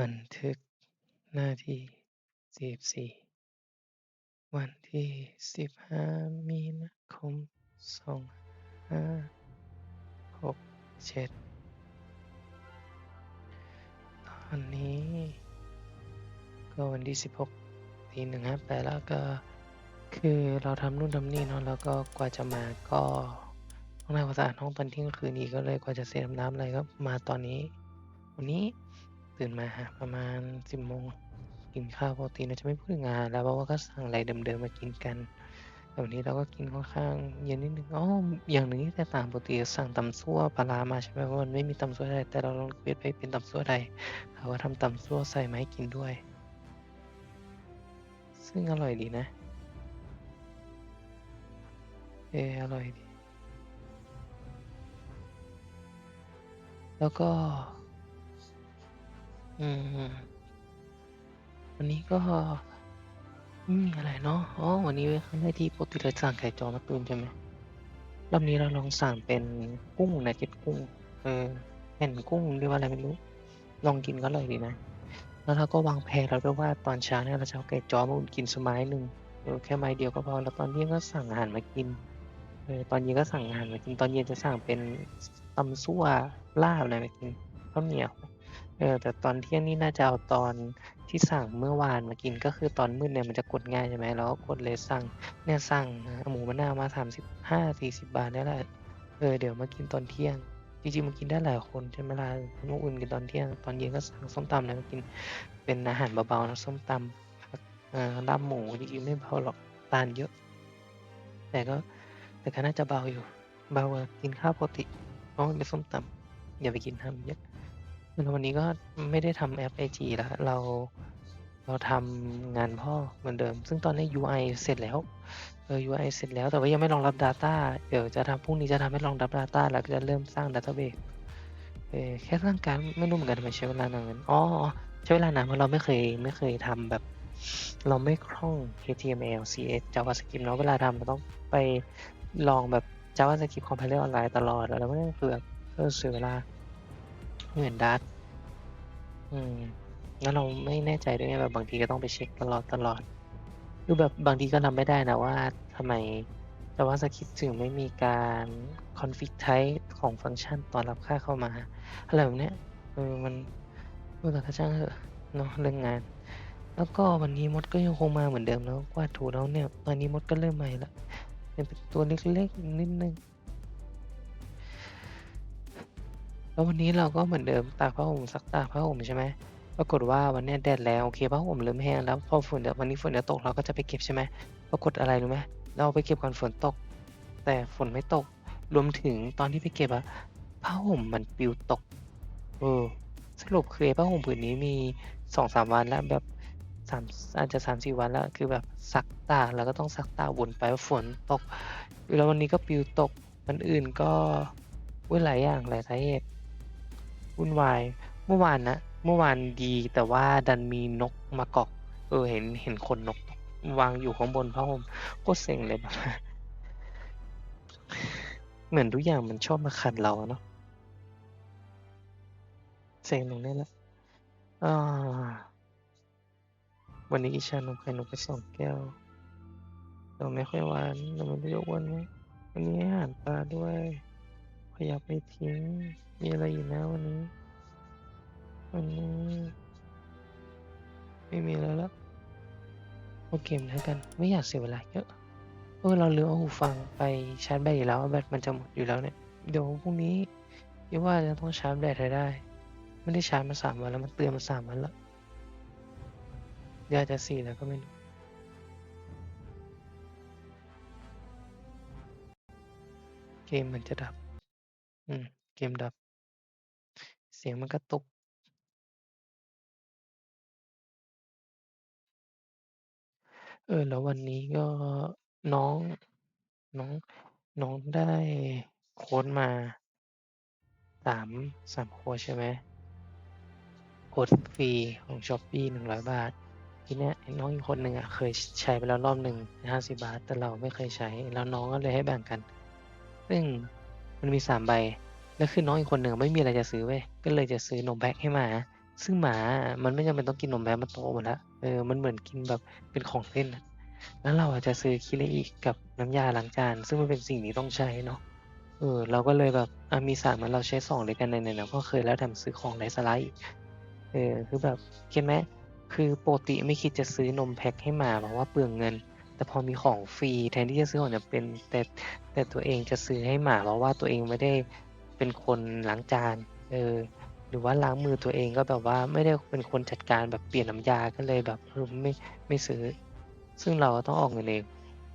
บันทึกหน้าที่44วันที่15มีนาคม2567ตอนนี้ ก็วันที่16ตีหนึ่งห้าแปดแล้วก็คือเราทำนู่นทำนี่เนาะแล้วก็กว่าจะมาก็ต้องทำความสะอาดห้องตอนเที่ยงคืนอีกก็เลยกว่าจะเสร็จน้ำอะไรก็มาตอนนี้ วันนี้ ตื่นมาประมาณ10โมงกินข้าวปกติเราจะไม่พูดถึงงานแล้วเพราะว่าก็สั่งอะไรเดิมๆมากินกันแต่วันนี้เราก็กินค่อนข้างเย็นนิดนึงอ๋ออย่างหนึ่งที่แตกต่างปกติสั่งตำซั่วปลาร้ามาใช่ไหมเพราะมันไม่มีตำซั่วไทยแต่เราลองเปลี่ยนไปเป็นตำซั่วไทยเขาก็ทำตำซั่วใส่ไม้กินด้วย ซึ่งอร่อยดีนะเอออร่อยดี แล้วก็ อืมวันนี้ก็ไม่มีอะไรเนาะอ๋อวันนี้ครั้งแรกที่ปกติเราสั่งไข่จอมาตุนใช่ไหมรอบนี้เราลองสั่งเป็นกุ้งนะเก็ดกุ้ง เออแผ่นกุ้งเรียกว่าอะไรไม่รู้ ลองกินก็อร่อยดีนะ แล้วเราก็วางแผนเราด้วยว่าตอนเช้าเนี่ยเราจะเอาไก่จอมาอุ่นกินสักไม้หนึ่งเออแค่ไม้เดียวก็พอ แล้วตอนเที่ยงก็สั่งอาหารมากิน เออตอนเย็นก็สั่งอาหารมากิน ตอนเย็นจะสั่งเป็นตำซั่วลาบอะไรมากินข้าวเหนียว เออแต่ตอนเที่ยงนี่น่าจะเอาตอนที่สั่งเมื่อวานมากินก็คือตอนมืดเนี่ยมันจะกดง่ายใช่ไหมเราก็กดเลยสั่งเนี่ยสั่งหมูมะนาวมา35-40บาทนี่แหละเออเดี๋ยวมากินตอนเที่ยงจริงๆมันกินได้หลายคนใช่ไหมล่ะน้องอุ่นกินตอนเที่ยงตอนเย็นก็สั่งส้มตำอะไรมากินเป็นอาหารเบาๆนะส้มตำเอ่อลาบหมูจริงๆไม่เบาหรอกตาลเยอะ แต่ก็แต่ก็น่าจะเบาอยู่เบากว่ากินข้าวปกติเพราะมันเป็นส้มตำอย่าไปกินทำเยอะ วันนี้ก็ไม่ได้ทำแอป IG แล้ว เราเราทำงานพ่อเหมือนเดิม ซึ่งตอนนี้ UI เสร็จแล้วเออ UI เสร็จแล้วแต่ว่ายังไม่รองรับ Data เดี๋ยวจะทำพรุ่งนี้จะทำให้รองรับ Data แล้วก็จะเริ่มสร้าง Database เออแค่สร้างการดไม่รู้เหมือนกันทำไมใช้เวลานานอ๋อใช้เวลานานเพราะเราไม่เคยไม่เคยทำแบบ เราไม่คล่อง HTML CSS JavaScript เนาะเวลาทำเราต้องไปลองแบบ JavaScript Compiler ออนไลน์ตลอดแล้วมันก็คือแบบเออเสียเวลา เหมือน Dart อืม แล้วเราไม่แน่ใจด้วยไงแบบบางทีก็ต้องไปเช็กตลอดๆคือแบบบางทีก็ทำไม่ได้นะว่าทำไม JavaScript ถึงไม่มีการ config type ของฟังก์ชันตอนรับค่าเข้ามาอะไรแบบเนี้ยเออมันเออแต่ก็ช่างเถอะเนาะเรื่องงาน แล้วก็วันนี้มดก็ยังคงมาเหมือนเดิมแล้วกวาดถูแล้วเนี่ย ตอนนี้มดก็เริ่มใหม่ล้วเป็นตัวเล็กๆนิดนึง แล้ววันนี้เราก็เหมือนเดิมตากผ้าห่มซักตากผ้าห่มใช่ไหมปรากฏว่าวันนี้แดดแรงโอเคผ้าห่มเริ่มแห้งแล้วพอฝนเดี๋ยววันนี้ฝนจะตกเราก็จะไปเก็บใช่ไหมปรากฏอะไรรู้ไหมเราไปเก็บก่อนฝนตก แต่ฝนไม่ตก รวมถึงตอนที่ไปเก็บอะผ้าห่มมันปลิวตก เออ สรุปคือผ้าห่มผืนนี้มี2-3วันแล้วแบบสามอาจจะ3-4วันแล้ว คือแบบซักตากแล้วก็ต้องซักตากวนไปเพราฝนตก แล้ววันนี้ก็ปลิวตกวันอื่นก็อุ๊ยหลายอย่างหลายสาเหตุ วุ่นวาย เมื่อวานนะเมื่อวานดีแต่ว่าดันมีนกมาเกาะเออเห็นเห็นขนนกวางอยู่ข้างบนผ้าห่มโคตรเซ็งเลยแบบเหมือนทุกอย่างมันชอบมาขัดเราเนาะเซ็งตรงนี้แหละวันนี้กิชานมไข่มุกไป2แก้วแต่ไม่ค่อยหวานแต่ไม่รู้จะอ้วนไหมวันนี้อาหารปลาด้วย ขยะไม่ทิ้ง มีอะไรอีกนะวันนี้ วันนี้ ไม่มีแล้วเอาเกมแล้วกัน ไม่อยากเสียเวลาเยอะเออเราลืมเอาหูฟังไปชาร์จแบตอีกแล้วแบตมันจะหมดอยู่แล้วเนี่ย เดี๋ยวพรุ่งนี้คิดว่าจะต้องชาร์จแบตให้ได้ ไม่ได้ชาร์จมา3วันแล้วมันเตือนมา3วันแล้วยาจจะ4แล้วก็ไม่รู้เกมมือนจะดับ อืม เกมดับ เสียงมันกระตุก เออ แล้ววันนี้ก็ น้อง น้อง น้องได้โค้ดมา 3- 3 โค้ดใช่ไหม โค้ดฟรีของ Shopee 100 บาท ทีเนี้ยไอ้น้องอีกคนหนึ่งอะเคย ช ใช้ไปแล้วรอบหนึ่ง 50 บาท แต่เราไม่เคยใช้ แล้วน้องก็เลยให้แบ่งกัน ซึ่ง มันมี3ใบ แล้วคือน้องอีกคนหนึ่งไม่มีอะไรจะซื้อเว้ย ก็เลยจะซื้อนมแพ็กให้หมา ซึ่งหมา มันไม่จำเป็นต้องกินนมแพ้มันโตหมดล้วเออ มันเหมือนกินแบบเป็นของเล่นแล้วเราอะจะซื้อคิริอิกับน้ำยาล้างจาน ซึ่งมันเป็นสิ่งที่ต้องใช้เนาะ เออ เราก็เลยแบบอะมี3งั้นเราใช้2ด้วยกันไหนเราก็เคยแล้วแถมซื้อของไร้สาระอีกเออ คือแบบเก็ตไหมคือปกติไม่คิดจะซื้อนมแพ็กให้หมาเพราะว่าเปลืองเงิน แต่พอมีของฟรีแทนที่จะซื้อของจำเป็นแต่แต่ตัวเองจะซื้อให้หมาเพราะว่าตัวเองไม่ได้เป็นคนล้างจานเออหรือว่าล้างมือตัวเองก็แบบว่าไม่ได้เป็นคนจัดการแบบเปลี่ยนน้ำยาก็เลยแบบไม่ไม่ซื้อ ซึ่งเราต้องออกเงินเอง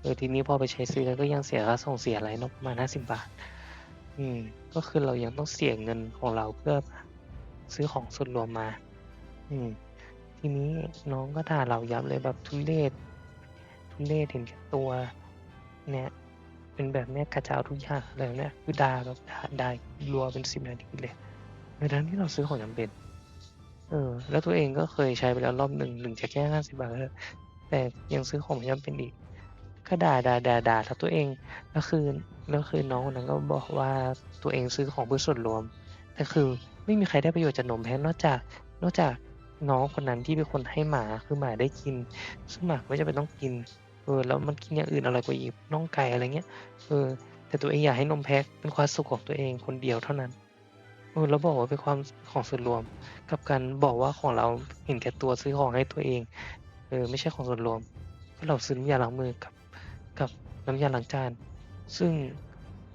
เออทีนี้พอไปใช้ซื้อแล้วก็ยังเสียค่าส่งเสียอะไรนาะประมาณ50บาท อืม ก็คือเรายังต้องเสียเงินของเราเพื่อซื้อของส่วนรวมมา อืม ทีนี้น้องก็ด่าเรายับเลยแบบทุเรศ ทุเรศเห็นแก่ตัว เนี่ย เป็นแบบเนี้ยกะจะเอาทุกอย่างอะไรแบบเนี้ยคือด่าแบบด่าด่ารัวเป็น10นาทีเลยในทั้งที่เราซื้อของจำเป็นเออ แล้วตัวเองก็เคยใช้ไปแล้วรอบหนึ่งถึงจะแค่50บาทก็เถอะแต่ยังซื้อของไม่จำเป็นอีก ก็ด่าๆๆๆแล้วตัวเองแล้วคือแล้วคือน้องคนนั้นก็บอกว่าตัวเองซื้อของเพื่อส่วนรวม แต่คือไม่มีใครได้ประโยชน์จากนมแพ้นอกจาก นอกจากน้องคนนั้นที่เป็นคนให้หมาคือหมาได้กิน ซึ่งหมาไม่จำเป็นต้องกิน เออแล้วมันกินอย่างอื่นอร่อยกว่าอีกน่องไก่อะไรเงี้ยเออแต่ตัวเองอยากให้นมแพ็กเป็นความสุขของตัวเองคนเดียวเท่านั้นเออแล้วบอกว่าเป็นความของส่วนรวม กับกันบอกว่าของเราเห็นแก่ตัวซื้อของให้ตัวเองเออไม่ใช่ของส่วนรวมก็เราซื้อน้ำยาล้างมือกับ กับน้ำยาล้างจาน ซึ่ง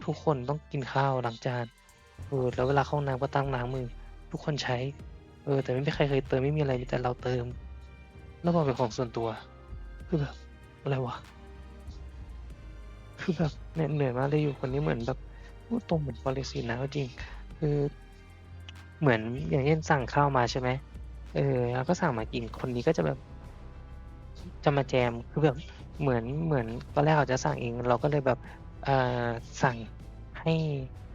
ทุกคนต้องกินข้าวล้างจานเออแล้วเวลาเข้าห้องน้ำก็ตั้งล้างมือ ทุกคนใช้ เออ แต่ไม่มีใครเคยเติมไม่มีอะไรมีแต่เราเติม แล้วบอกเป็นของส่วนตัวคือแบบ อะไรวะ คือแบบเหนื่อยมากเลยอยู่คนนี้เหมือนแบบพูดตรงเหมือนปรสิตนะเอาจริง คือเหมือนอย่างเช่นสั่งข้าวมาใช่ไหมเออเราก็สั่งมากินคนนี้ก็จะแบบจะมาแจมคือแบบเหมือนเหมือนตอนแรกเขาจะสั่งเอง เราก็เลยแบบเอ่าสั่งให้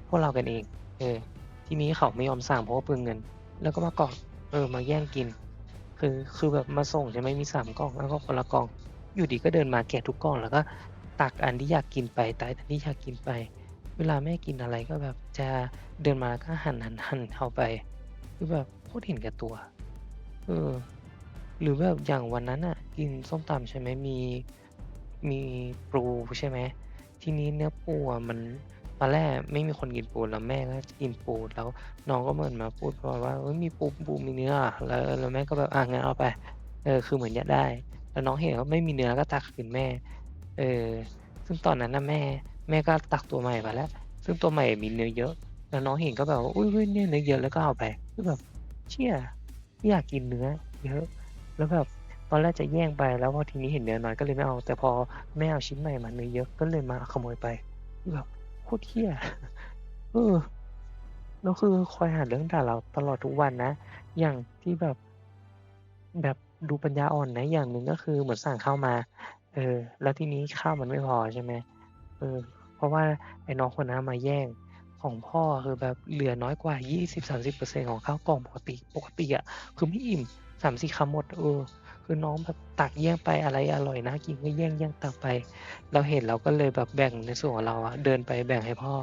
พวกเรากันเอง เออ ทีนี้เขาไม่ยอมสั่งเพราะว่าเปลืองเงิน แล้วก็มากาะเออมาแย่งกิน คือคือแบบมาส่งใช่ไหมมี3กล่องแล้วก็คนละกล่อง อยู่ดีก็เดินมาแกะทุกกล่องแล้วก็ตักอันที่อยากกินไปตักอันที่อยากกินไป เวลาแม่กินอะไรก็แบบจะเดินมาก็หั่นๆๆเอาไปคือแบบโคตรเห็นแก่ตัว เออ หรือแบบอย่างวันนั้นน่ะ กินส้มตำใช่ไหมมีมีปูใช่ไหมทีนี้เนื้อปูอะมันตอนแรกไม่มีคนกินปูแล้วแม่ก็กินปูแล้วน้องก็เหมือนมาพูดประมาณว่า"เฮ้ยมีปูปูมีเนื้อ"แล้วแล้วแม่ก็แบบ"อางั้นเอาไป"เออคือเหมือนอยากได้ แล้วน้องเห็นว่าไม่มีเนื้อก็ตักคืนแม่ เออ ซึ่งตอนนั้นนะแม่ แม่ก็ตักตัวใหม่มาแล้ว ซึ่งตัวใหม่มีเนื้อเยอะ แล้วน้องเห็นก็แบบว่า"อุ๊ยเนี่ยเนื้อเยอะ"แล้วก็เอาไปคือแบบเชี่ยอยากกินเนื้อเยอะ แล้วแบบตอนแรกจะแย่งไปแล้วพอทีนี้เห็นเนื้อน้อยก็เลยไม่เอา แต่พอแม่เอาชิ้นใหม่มาเนื้อเยอะก็เลยมาขโมยไปแบบโคตรเหี้ยเออแล้วคือคอยหาเรื่องด่าเราตลอดทุกวันนะ อย่างที่แบบแบบ ดูปัญญาอ่อนนะอย่างหนึ่งก็คือเหมือนสั่งข้าวมา เออ แล้วทีนี้ข้าวมันไม่พอใช่ไหมเออ เพราะว่าไอ้น้องคนนั้นมาแย่งของพ่อคือแบบเหลือน้อยกว่า 20-30%ของข้าวกล่องปกติปกติอะคือไม่อิ่ม3-4คำหมดเออคือน้องแบบตักแย่งไปอะไรอร่อยน่ากินก็แย่งๆตักไป เราเห็นเราก็เลยแบบแบ่งในส่วนของเราอะเดินไปแบ่งให้พ่อ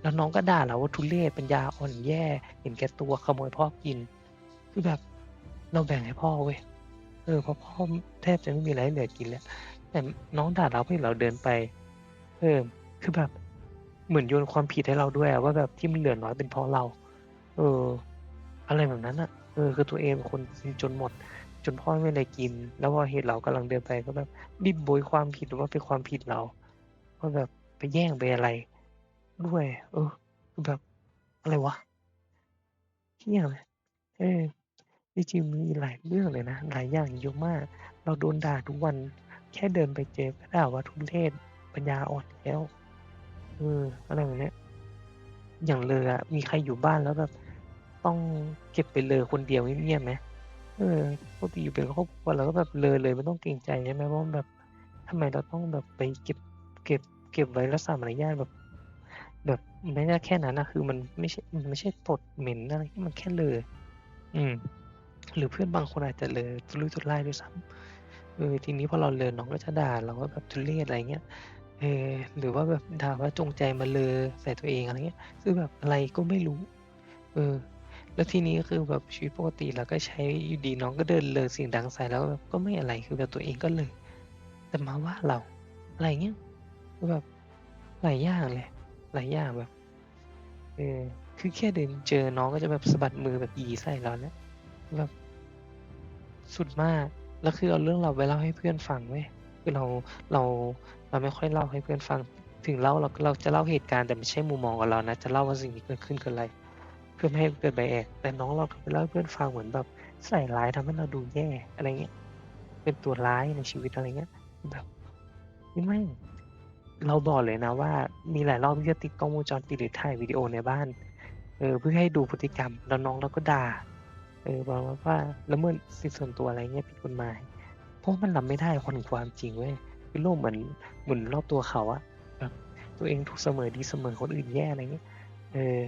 แล้วน้องก็ด่าเราว่าทุเรศปัญญาอ่อนแย่เห็นแก่ตัวขโมยพ่อกิน คือแบบเราแบ่งให้พ่อเว้ย ออเพราะพ่อแทบจะไม่มีอะไรให้เหลือกินแล้ว แต่น้องด่าเราเพราะเห็นเราเดินไป เออ คือแบบ เหมือนโยนความผิดให้เราด้วยว่าแบบที่มันเหลือน้อยเป็นเพราะเรา เออ อะไรแบบนั้นน่ะเออคือตัวเองเป็นคนจนหมด จนพ่อไม่มีอะไรกิน แล้วพอเห็นเรากำลังเดินไปก็แบบรีบโบยความผิดว่าเป็นความผิดเราว่าแบบไปแย่งไปอะไร ด้วย เออ คือแบบอะไรวะเหี้ยเลยเออ จริงๆมีหลายเรื่องเลยนะ หลายอย่างเยอะมาก เราโดนด่าทุกวัน แค่เดินไปเจอก็ด่าว่าทุเรศปัญญาอ่อนแล้วเอออะไรแบบเนี้ยอย่างเลออะมีใครอยู่บ้านแล้วแบบต้องเก็บไปเลอคนเดียวเงียบๆไหมเออปกติอยู่เป็นครอบครัวเราก็แบบเลอเลยไม่ต้องเกรงใจใช่ไหมว่าแบบทำไมเราต้องแบบไปเก็บเก็บเก็บไว้รักษามารยาทแบบ แบบไม่ได้แค่นั้นนะคือมันไม่ใช่มันไม่ใช่ตดเหม็นอะไรที่มันแค่เลออืม หรือเพื่อนบางคนอาจจะเลอสุรุ่ยสุร่ด้วยซ้ำเออทีนี้พอเราเลอน้องก็จะด่าเราว่าแบบทุเรศอะไรเงี้ยเออหรือว่าแบบด่าว่าจงใจมาเลอใส่ตัวเองอะไรเงี้ยคือแบบอะไรก็ไม่รู้ เออ แล้วทีนี้คือแบบชีวิตปกติเราก็ใช้อยู่ดีน้องก็เดินเลยเสียงดังใส่แล้วแบบก็ไม่อะไรคือแบบตัวเองก็เลยแต่มาว่าเราอะไรเงี้ยคือแบบหลายอย่างเลยหลายอย่างแบบเออคือแค่เดินเจอน้องก็จะแบบสะบัดมือแบบยีใส่เราแล้วแบบ สุดมาก แล้วคือเอาเรื่องเราไปเล่าให้เพื่อนฟังเว้ยคือเราเราเราไม่ค่อยเล่าให้เพื่อนฟัง ถึงเล่าเราเราจะเล่าเหตุการณ์แต่ไม่ใช่มุมมองของเรานะ จะเล่าว่าสิ่งที่เกิดขึ้นคืออะไร เพื่อไม่ให้เกิดไบแอกแต่น้องเราก็ไปเล่าให้เพื่อนฟังเหมือนแบบใส่ร้ายทำให้เราดูแย่อะไรเงี้ย เป็นตัวร้ายในชีวิตอะไรเงี้ยแบบนี่ไม่เราบอกเลยนะว่ามีหลายรอบที่จะติดกล้องวงจรปิดหรือถ่ายวิดีโอในบ้านเออเพื่อให้ดูพฤติกรรมแล้วน้องเราก็ด่า เออบอกว่าว่าละเมิดสิทธิส่วนตัวอะไรเงี้ยผิดกฎหมาย เพราะมันรับไม่ได้คนความจริงเว้ยคือโลกเหมือนเหมือนรอบตัวเขาอะแบบตัวเองถูกเสมอดีเสมอคนอื่นแย่อะไรเงี้ยเออ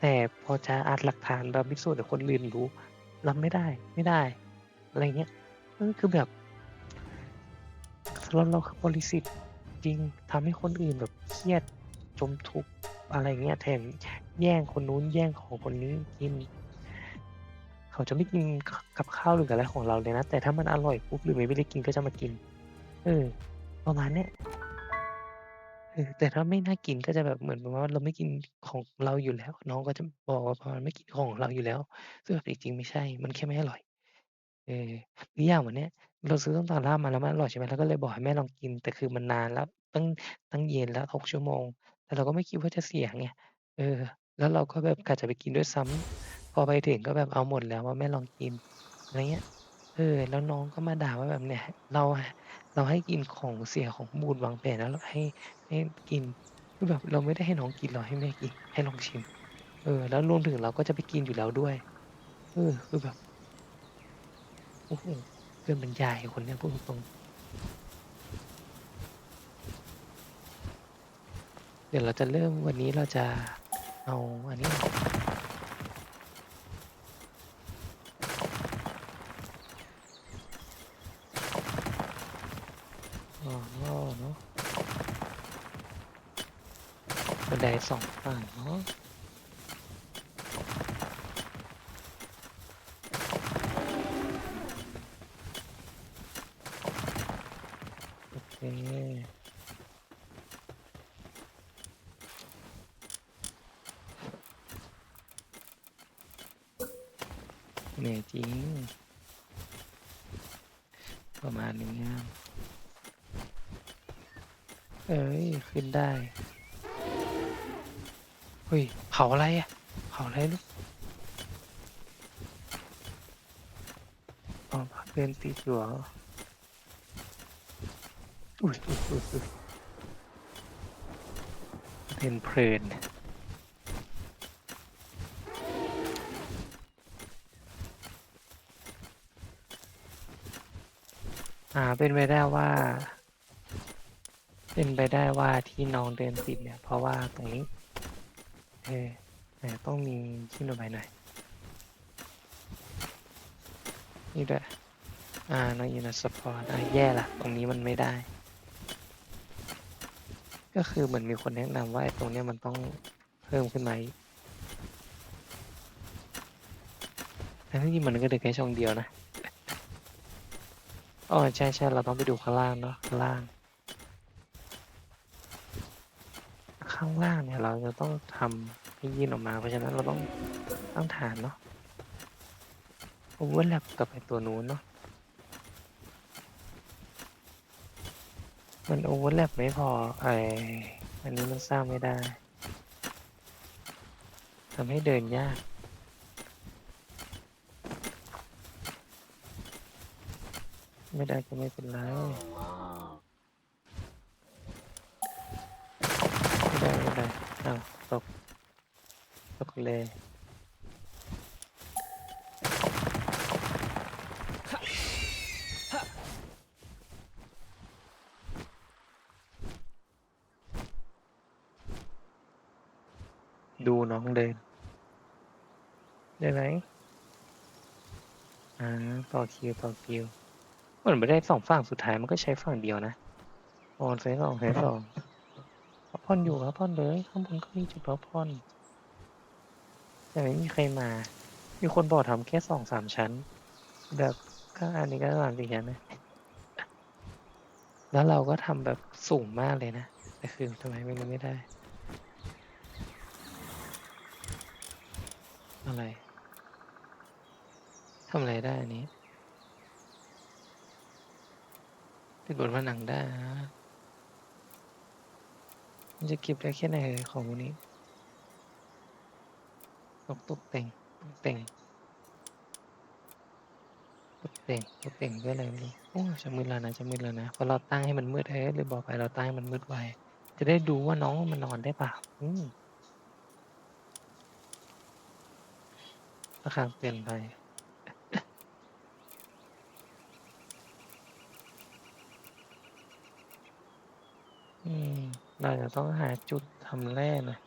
แต่พอจะอาจหลักฐานรับพิสูจน์ให้คนอื่นรู้รับไม่ได้ไม่ได้ อะไรเงี้ยเออคือแบบสำหรับเราคือบริสิทธิ์จริงทำให้คนอื่นแบบเครียดจมทุกข์อะไรเงี้ยแถมแย่งคนนู้นแย่งของคนนี้กิน เขาจะไม่กินกับข้าวหรืออะไรของเราเลยนะ แต่ถ้ามันอร่อยปุ๊บหรือไม่ได้กินก็จะมากิน เออ ประมาณเนี้ยเออแต่ถ้าไม่น่ากินก็จะแบบเหมือนประมาณว่าเราไม่กินของเราอยู่แล้ว น้องก็จะบอกว่าประมาณไม่กินของเราอยู่แล้ว ซึ่งแบบจริงๆไม่ใช่ มันแค่ไม่อร่อย เออหรืออย่างวันเนี้ยเราซื้อส้มตำราดมาแล้วมันอร่อยใช่ไหมเราก็เลยบอกให้แม่ลองกิน แต่คือมันนานแล้วตั้งตั้งเย็นแล้ว6ชั่วโมง แต่เราก็ไม่คิดว่าจะเสียไงเออ แล้วเราก็แบบกะจะไปกินด้วยซ้ำ พอไปถึงก็แบบเอาหมดแล้วว่าแม่ลองกินอะไรเงี้ยเออแล้วน้องก็มาด่าว่าแบบเนี่ย เราเราให้กินของเสียของบูดวางแผนแล้วเราให้ให้กินคือแบบเราไม่ได้ให้น้องกินเราให้แม่กินให้ลองชิม เออ แล้วรวมถึงเราก็จะไปกินอยู่แล้วด้วยเออคือแบบโอ้โหเกินบรรยายคนเนี้ยพูดตรงเดี๋ยวเราจะเริ่มวันนี้เราจะเอาอันนี้ อ๋อเนาะบันได สองฝั่งเนาะโอเคเหนื่อยจริง ประมาณนี้ครับเอ้ย ขึ้นได้ ฮ้ยเผาอะไรอะเผาอะไรลูกอ๋อเดินติดอยู่เหรออุ้ยอุ้ยอุ้ยอุ้ยเดินเพลินอ่าเป็นไปได้ว่า เป็นไปได้ว่าที่น้องเดินติดเนี่ย เพราะว่าตรงนี้ เออแต่ต้องมีชิ้นระบายหน่อย นี่ด้วย อ่าน้องยูนสปอร์ตอะแย่ละตรงนี้มันไม่ได้ ก็คือเหมือนมีคนแนะนำว่าไอ้ตรงเนี้ยมันต้องเพิ่มขึ้นมาอีกแต่ที่จริงมันก็เดินแค่ช่องเดียวนะอ๋อใช่ใช่เราต้องไปดูข้างล่างเนาะข้างล่าง ข้างล่างเนี่ยเราจะต้องทำให้ยื่นออกมา เพราะฉะนั้นเราต้องตั้งฐานเนาะโอเวอร์แลปกับไอตัวนู้นเนาะมันโอเวอร์แลปไม่พอไออันนี้มันสร้างไม่ได้ทำให้เดินยากไม่ได้ก็ไม่เป็นไร ไม่ได้ไม่ได้อ้าวตก ตกเลยดูน้องเดิน ได้ไหมอ่าต่อคิวต่อคิวมือนไม่ได้สองฝั่งสุดท้ายมันก็ใช้ฝั่งเดียวนะออนใช้สองใช้สอง พักผ่อนอยู่พักผ่อนเลย ข้างบนก็มีจุดพักผ่อนแต่ไม่มีใครมา มีคนบอกทำแค่สองสามชั้น แบบก็อันนี้ก็สามสี่ชั้นนะแล้วเราก็ทำแบบสูงมากเลยนะ แต่คือทำไมไม่ไม่ได้ อะไรทำอะไรได้อันนี้ติดบนผนังได้นะ มันจะเก็บได้แค่ไหนของพวกนี้ตกตกแต่งตกแต่งตกแต่งตกแต่งด้วยอะไรไม่รู้โอ้จะมืดแล้วนะจะมืดแล้วนะพราะเราตั้งให้มันมืดเอ้เลยบอกไปเราตั้งให้มันมืดไว้ จะได้ดูว่าน้องมันนอนได้เปล่าอืมราคาเปลี่ยนไป อื มเราจะต้องหาจุดทำแร่นะ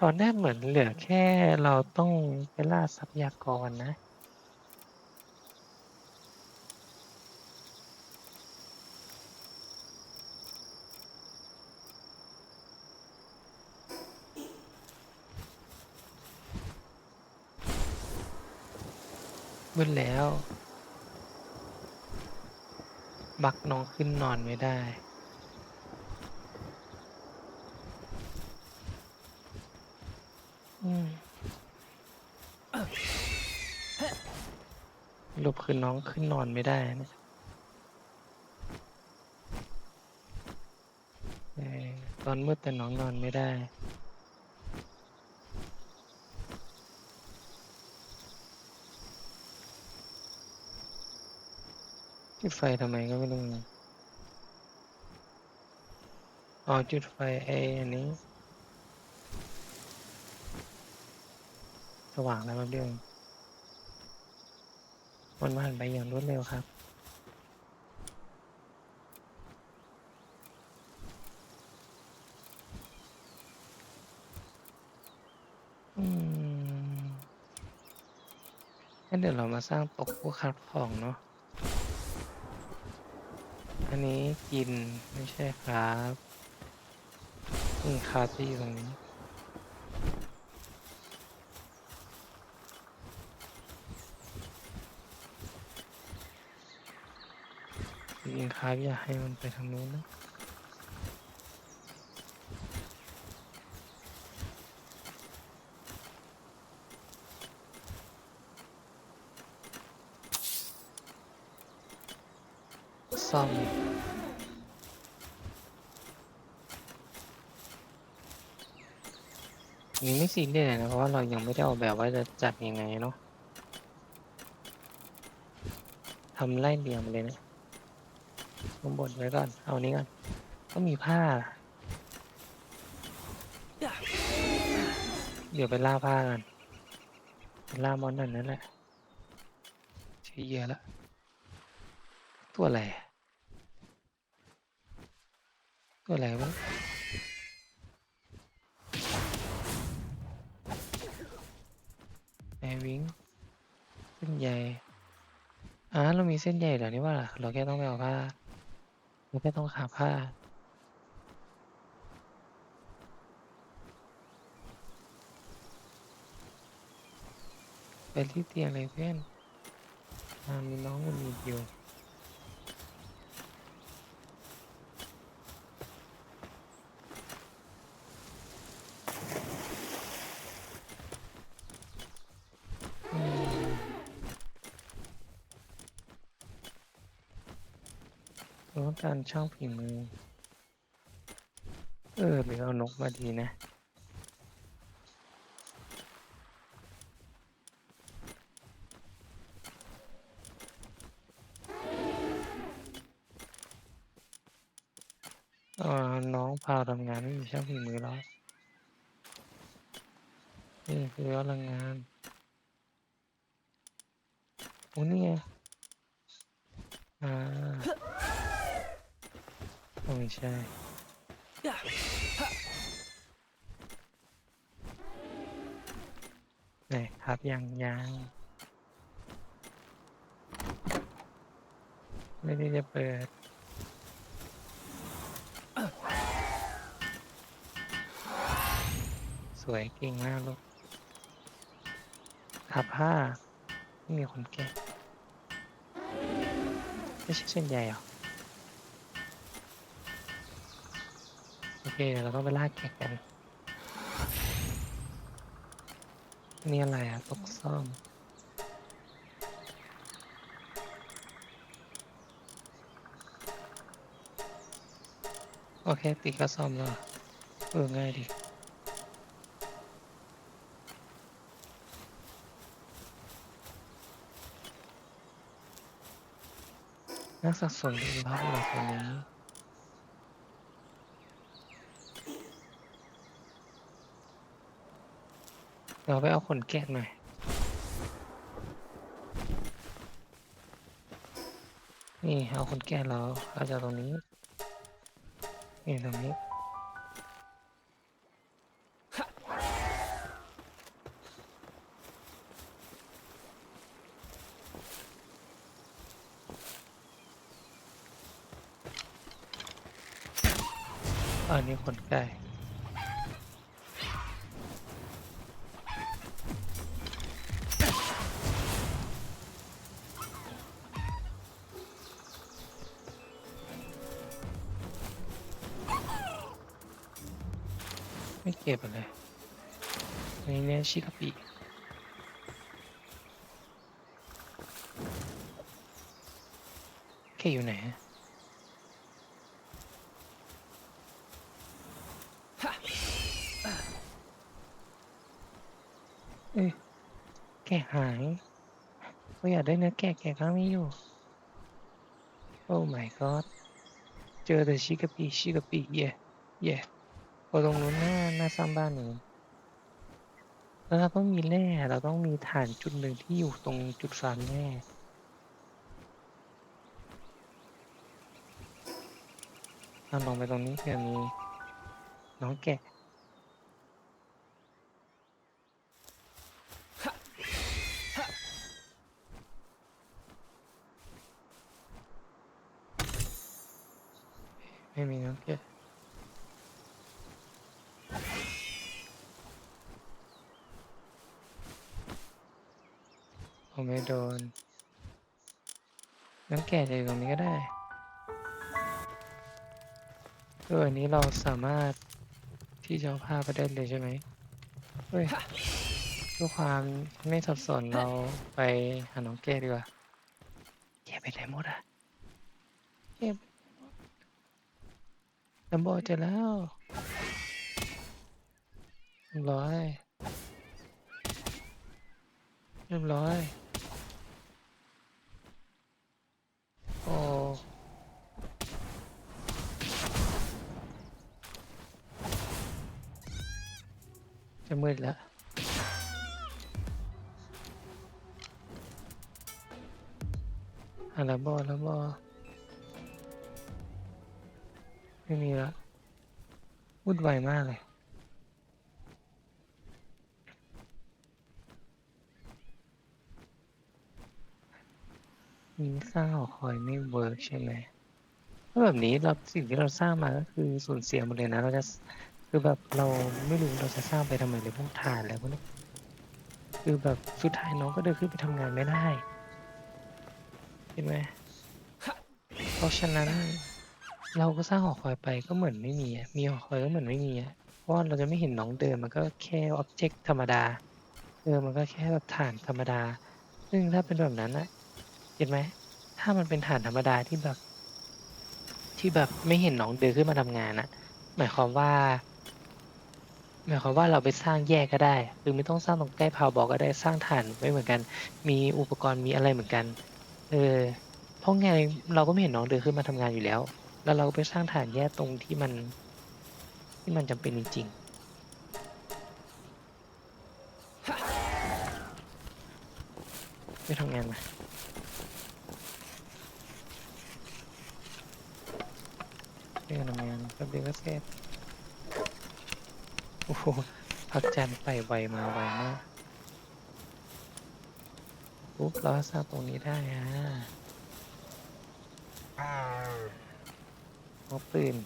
ตอนแรกเหมือนเหลือแค่เราต้องไปล่าทรัพยากรนะ มืดแล้ว บักน้องขึ้นนอนไม่ได้ หลบคือน้องขึ้นนอนไม่ได้นะตอนมืดแต่น้องนอนไม่ได้ จุดไฟทำไมก็ไม่รู้นะอ๋อจุดไฟไอ้อันนี้ สว่างแล้วแป๊บเดียวเองมันผ่านไปอย่างรวดเร็วครับ อืมงั้นเดี๋ยวเรามาสร้างตกผู้คัดของเนาะ นนี้กินไม่ใช่ครับนี่ครับที่อยู่ตรงนี้ จริงๆครับอยากให้มันไปทางนู้นนะซ่อม นี่ไม่ ซีเรียสนะเพราะว่าเรายังไม่ได้ออกแบบว่าจะจัดยังไงเนาะทำไล่เรียงมาเลยนะข้างบนไว้ก่อน เอานี้ก่อน ก็มีผ้า เดี๋ยวไปล่าผ้ากันไปล่ามอนนั่นนั่นแหละใช้เยอะแล้วตัวอะไร ตัวอะไรวะ วิงเส้นใยอ่าเรามีเส้นใยเหรอนี่ว่า เราแค่ต้องไปเอาผ้า เราแค่ต้องหาผ้าไปที่เตียงเลยเพื่อนอ่ามีน้องมันมีอยู่ อืมเราต้อง การช่างฝีมือ เออหรือเอานกมาดีนะอ่าน้องพาวทำงานไม่มีช่างฝีมือแล้วนี่คือพลังงานโอ้นี่ไงอ่า ไม่ใช่นี่ครับยังยังไม่ได้จะเปิดสวยเก่งมากลูกขับผ้าไม่มีคนแก่ไม่ใช่เส้นใหญ่หรอ โอเคเดี๋ยวเราต้องไปล่าแกะกันนี่อะไรอะตกซ่อมโอเคติดก็ซ่อมแล้วเหรอเออง่ายดีนักสะสมดินพับเราคนนี้ เราไปเอาขนแกะหน่อยนี่เอาขนแกะเราเอาจากตรงนี้ นี่ตรงนี้อันนี้ขนไก่ ก็บอะไรนนี้เนี่ยชิคาปิแค่อยู่ไหนเอ้ยแกหายก็อยากได้เนื้อแกะแกะก็ไม่อยู่ โอ้ my god เจอแต่ชิคาปิชิคาปิเย่เย่ พอตรงนู้นหน้าหน้าสร้างบ้านนี้ แล้วเราต้องมีแร่เราต้องมีฐานจุดหนึ่งที่อยู่ตรงจุดฟาร์มแร่เราลองไปตรงนี้เผื่อมีน้องแกะ ไม่มีน้องแกะ ผมไม่โดน น้ำแก่จะอยู่ตรงนี้ก็ได้เอออันนี้เราสามารถที่จะเอาผ้าไปได้เลยใช่ไหมเฮ้ยเพื่อความไม่สับสนเราไปหาน้องแก้ดีกว่าแกไปไหนหมดอะแกไปไหนหมดลำบากเจอแล้วเรียบร้อยเรียบร้อย โอ้จะมืดแล้วอะไรบอแล้วบอไม่มีละวุ่นวายมากเลย นี้สร้างหอคอยไม่เวิร์กใช่ไหมถ้าแบบนี้เราสิ่งที่เราสร้างมาก็คือสูญเสียหมดเลยนะเราจะคือแบบเราไม่รู้เราจะสร้างไปทำไมเลยพวกฐานแล้วพวกนี้คือแบบสุดท้ายน้องก็เดินขึ้นไปทำงานไม่ได้เห็นไหมเพราะฉะนั้นเราก็สร้างหอคอยไปก็เหมือนไม่มีมีหอคอยก็เหมือนไม่มีเพราะว่าเราจะไม่เห็นน้องเดินมันก็แค่อ็อบเจกต์ธรรมดาเออมันก็แค่แบบฐานธรรมดา ซึ่งถ้าเป็นแบบนั้นอะ เห็นไหม ถ้ามันเป็นฐานธรรมดาที่แบบ ที่แบบไม่เห็นน้องเดินขึ้นมาทำงานอะหมายความว่า หมายความว่าเราไปสร้างแยกก็ได้ หรือไม่ต้องสร้างตรงใกล้พาวบอกก็ได้สร้างฐานไว้เหมือนกัน มีอุปกรณ์มีอะไรเหมือนกัน เออเพราะไงเราก็ไม่เห็นน้องเดินขึ้นมาทำงานอยู่แล้ว แล้วเราก็ไปสร้างฐานแยกตรงที่มัน ที่มันจำเป็นจริง ๆ ไปทำงานมา นี่ทำไมแป๊ก็ดีก็เสร็จโอ้โหพักจันไปไวมาไวมากปุ๊บเราสร้างตรงนี้ได้ฮะพบปืน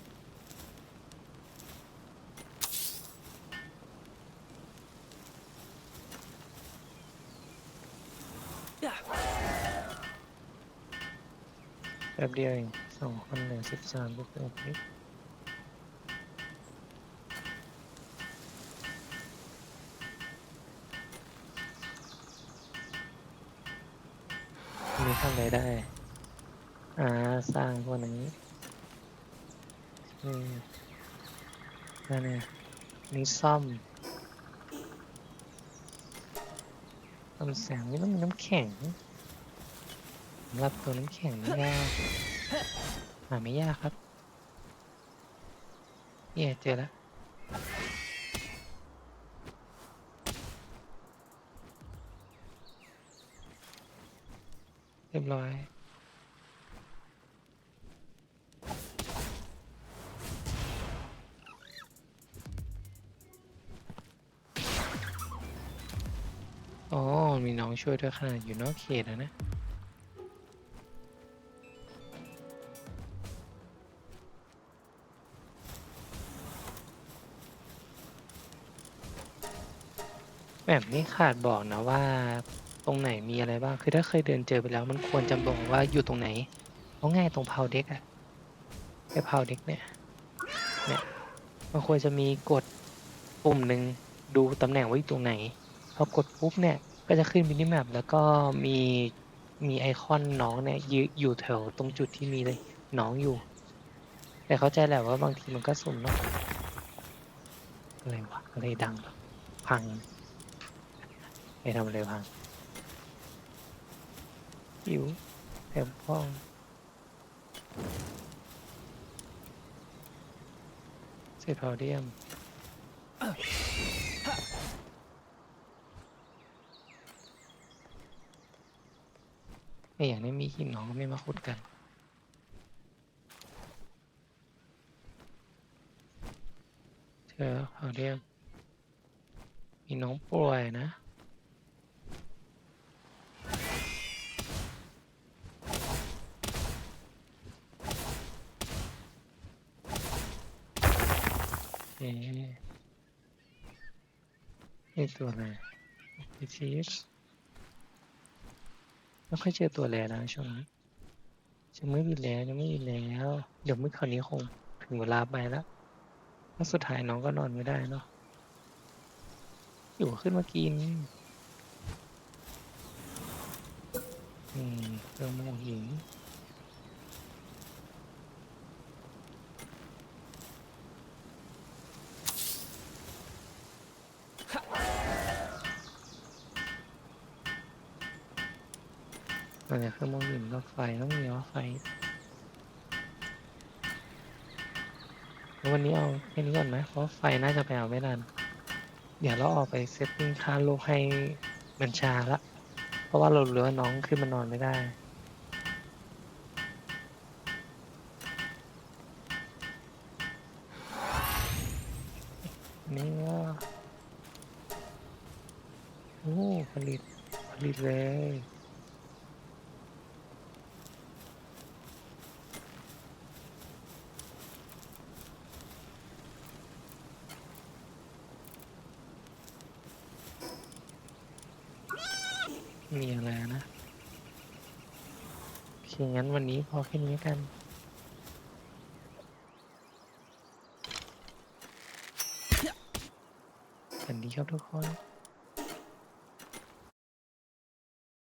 แป๊บเดียวเอง องคนเหลือสิบสามบเอ็ดนิดมีทำอะไรได้ อ่า สร้างพวกนี้อืมนั่นเนี่ยนี่ซ่อมซ่อมแสงนี่ต้องมีน้ำแข็งรับตัวน้ำแข็งนี่ยาก หาไม่ยากครับเนี่ยเจอแล้วเรียบร้อยอ๋อมีน้องช่วยด้วยขนาดอยู่นอกเขตอะนะ แบบนี้ขาดบอกนะว่า ตรงไหนมีอะไรบ้าง คือถ้าเคยเดินเจอไปแล้วมันควรจะบอกว่าอยู่ตรงไหนเพราะง่ายตรงเพาเด็กอะไอเพาเด็กเนี่ยเนี่ยมันควรจะมีกดปุ่มหนึ่งดูตำแหน่งว่าอยู่ตรงไหนพอกดปุ๊บเนี่ยก็จะขึ้นมินิแมปแล้วก็มีมีไอคอนน้องเนี่ยยือยู่แถวตรงจุดที่มีเลยน้องอยู่ แต่เข้าใจแหละว่าบางทีมันก็สุ่มเนาะอะไรวะอะไรดังพัง ไปทำอะไรพังหิวแถมพ้องเศษพาวเดียมไอ้อย่างนี้มีหินน้องก็ไม่มาขุดกันเจอพาวเดียมมีน้องป่วยนะ เอ๊ะนี่ตัวอะไรพิชิสไม่ค่อยเจอตัวแลนะช่วงนี้จะไม่มีแล้วจะไม่มีแล้ว เดี๋ยวมืดคราวนี้คงถึงเวลาไปแล้วแล้วสุดท้ายน้องก็นอนไม่ได้เนาะอยู่ขึ้นมากินอืมเรื่องโมงหิน อันนี้คือมองหินก็ไฟต้องมีว่าไฟแล้ววันนี้เอาแค่นี้ก่อนไหมเพราะไฟน่าจะไปเอาไม่นานเดี๋ยวเราออกไปเซตติ้งค่าโลกให้มันชาละ เพราะว่าเรารู้ว่าน้องขึ้นมานอนไม่ได้นี่ก็โอ้ผลิตผลิตเลย มีอะไรนะ โอเค งั้น วันนี้พอแค่นี้กัน สวัสดีครับทุกคน